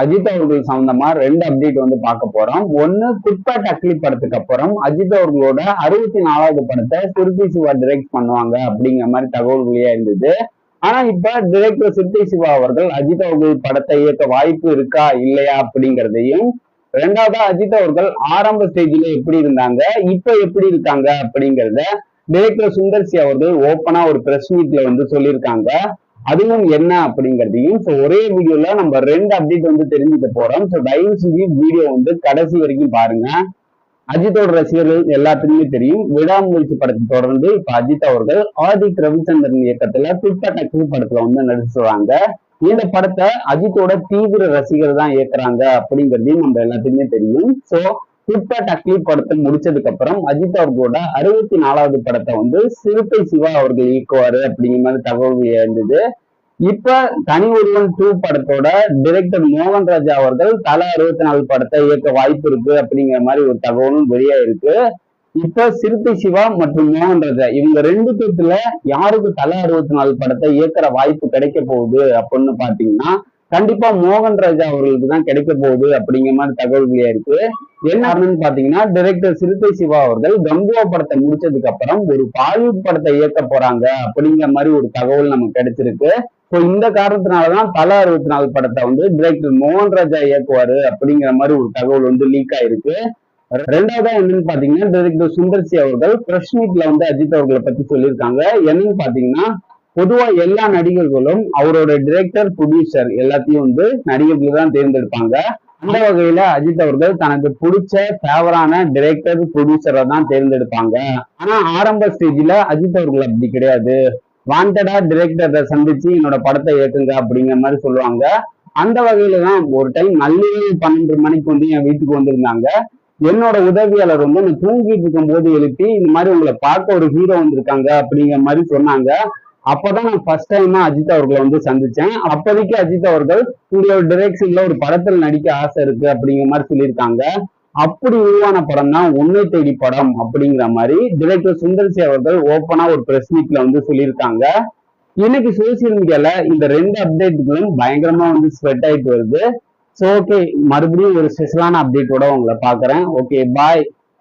அஜித் அவர்கள் சம்பந்தமா ரெண்டு அப்டேட் வந்து பார்க்க போறோம். ஒன்னு குட்பேட் அக்லி படத்துக்கு அப்புறம் அஜித் அவர்களோட அறுபத்தி நாலாவது படத்தை சிறுத்தை சிவா டிரெக்ட் பண்ணுவாங்க அப்படிங்கிற மாதிரி தகவல் இருந்தது. ஆனா இப்ப டிரெக்டர் சிறுத்தை சிவா அவர்கள் அஜித் அவர்கள் படத்தை இயக்க வாய்ப்பு இருக்கா இல்லையா அப்படிங்கிறதையும் ரெண்டாவதா அஜித் அவர்கள் ஆரம்ப ஸ்டேஜ்ல எப்படி இருந்தாங்க இப்ப எப்படி இருக்காங்க அப்படிங்கிறத டிரெக்டர் சுந்தர்சி அவர்கள் ஓப்பனா ஒரு பிரஸ் மீட்ல வந்து சொல்லியிருக்காங்க. அதுவும் என்ன அப்படிங்கிறதையும் ஸோ ஒரே வீடியோல நம்ம ரெண்டு அப்டேட் வந்து தெரிஞ்சுக்க போறோம். ஸோ தயவு செஞ்சு வீடியோ வந்து கடைசி வரைக்கும் பாருங்க. அஜித்தோட ரசிகர்கள் எல்லாத்துக்குமே தெரியும். விடாமுயற்சி படத்தை தொடர்ந்து இப்ப அஜித் அவர்கள் ஆதிக் ரவிச்சந்திரன் இயக்கத்துல துப்ப டக்கு படத்துல வந்து நடிச்சுறாங்க இந்த படத்தை அஜித்தோட தீவிர ரசிகர் தான் இயக்குறாங்க அப்படிங்கிறதையும் நம்ம எல்லாத்துக்குமே தெரியும். ஸோ துப்ப அக்லி படத்தை முடிச்சதுக்கு அப்புறம் அஜித் அவர்களோட அறுபத்தி நாலாவது படத்தை வந்து சிறுத்தை சிவா அவர்கள் இயக்குவாரு அப்படிங்கிற மாதிரி தகவல் இருந்தது இப்ப தனி ஒருவன் டூ படத்தோட டிரெக்டர் மோகன் ராஜா அவர்கள் தலா அறுபத்தி நாலு படத்தை இயக்க வாய்ப்பு இருக்கு அப்படிங்கிற மாதிரி ஒரு தகவலும் வெளியா இருக்கு இப்ப சிறுத்தை சிவா மற்றும் மோகன் ராஜா இவங்க ரெண்டு பேத்துல யாருக்கு தலா அறுபத்தி நாலு படத்தை இயக்குற வாய்ப்பு கிடைக்க போகுது அப்படின்னு பாத்தீங்கன்னா கண்டிப்பா மோகன் ராஜா அவர்களுக்கு தான் கிடைக்க போகுது அப்படிங்கிற மாதிரி தகவல்களே இருக்கு. என்ன காரணம்னு பாத்தீங்கன்னா டிரெக்டர் சிறுத்தை சிவா அவர்கள் கங்குவா படத்தை முடிச்சதுக்கு அப்புறம் ஒரு பாலிவுட் படத்தை இயக்க போறாங்க அப்படிங்கிற மாதிரி ஒரு தகவல் நமக்கு கிடைச்சிருக்கு. ஸோ இந்த காரணத்தினாலதான் தலா அறுபத்தி நாலு படத்தை வந்து டிரெக்டர் மோகன் ராஜா இயக்குவாரு அப்படிங்கிற மாதிரி ஒரு தகவல் வந்து லீக் ஆயிருக்கு. ரெண்டாவதா என்னன்னு பாத்தீங்கன்னா டிரெக்டர் சுந்தர்சி அவர்கள் பிரஸ் மீட்ல வந்து அஜித் அவர்களை பத்தி சொல்லியிருக்காங்க. என்னன்னு பாத்தீங்கன்னா பொதுவா எல்லா நடிகர்களும் அவரோட டிரெக்டர் ப்ரொடியூசர் எல்லாத்தையும் வந்து நடிகர்கள் தான் தேர்ந்தெடுப்பாங்க. அந்த வகையில அஜித் அவர்கள் தனக்கு பிடிச்ச ஃபேவரான டிரெக்டர் ப்ரொடியூசரை தான் தேர்ந்தெடுப்பாங்க. ஆனா ஆரம்ப ஸ்டேஜ்ல அஜித் அவர்கள் அப்படி கிடையாது. வாண்டடா டிரெக்டரை சந்திச்சு என்னோட படத்தை இயக்குங்க அப்படிங்கிற மாதிரி சொல்லுவாங்க. அந்த வகையில தான் ஒரு டைம் நள்ளிரவு பன்னெண்டு மணிக்கு வந்து என் வீட்டுக்கு வந்திருந்தாங்க. என்னோட உதவியாளர் வந்து நான் தூங்கிட்டு இருக்கும் போது எழுப்பி இந்த மாதிரி உங்களை பார்க்க ஒரு ஹீரோ வந்திருக்காங்க அப்படிங்கிற மாதிரி சொன்னாங்க. அப்பதான் நான் ஃபர்ஸ்ட் டைமா அஜித் அவர்களை வந்து சந்திச்சேன். அப்போதைக்கு அஜித் அவர்கள் உங்களோட டிரெக்ஷன்ல ஒரு படத்தில் நடிக்க ஆசை இருக்கு அப்படிங்கிற மாதிரி சொல்லியிருக்காங்க. அப்படி உருவான படம் தான் உன்னை தேடி படம் அப்படிங்கிற மாதிரி டிரெக்டர் சுந்தர்சி அவர்கள் ஓப்பனா ஒரு பிரஸ் மீட்ல வந்து சொல்லியிருக்காங்க. இன்னைக்கு சோசியல் மீடியால இந்த ரெண்டு அப்டேட்டுகளும் பயங்கரமா வந்து ஸ்ப்ரெட் ஆயிட்டு வருது. ஸோ ஓகே மறுபடியும் ஒரு ஸ்பெஷலான அப்டேட்டோட உங்களை பாக்குறேன் ஓகே பாய்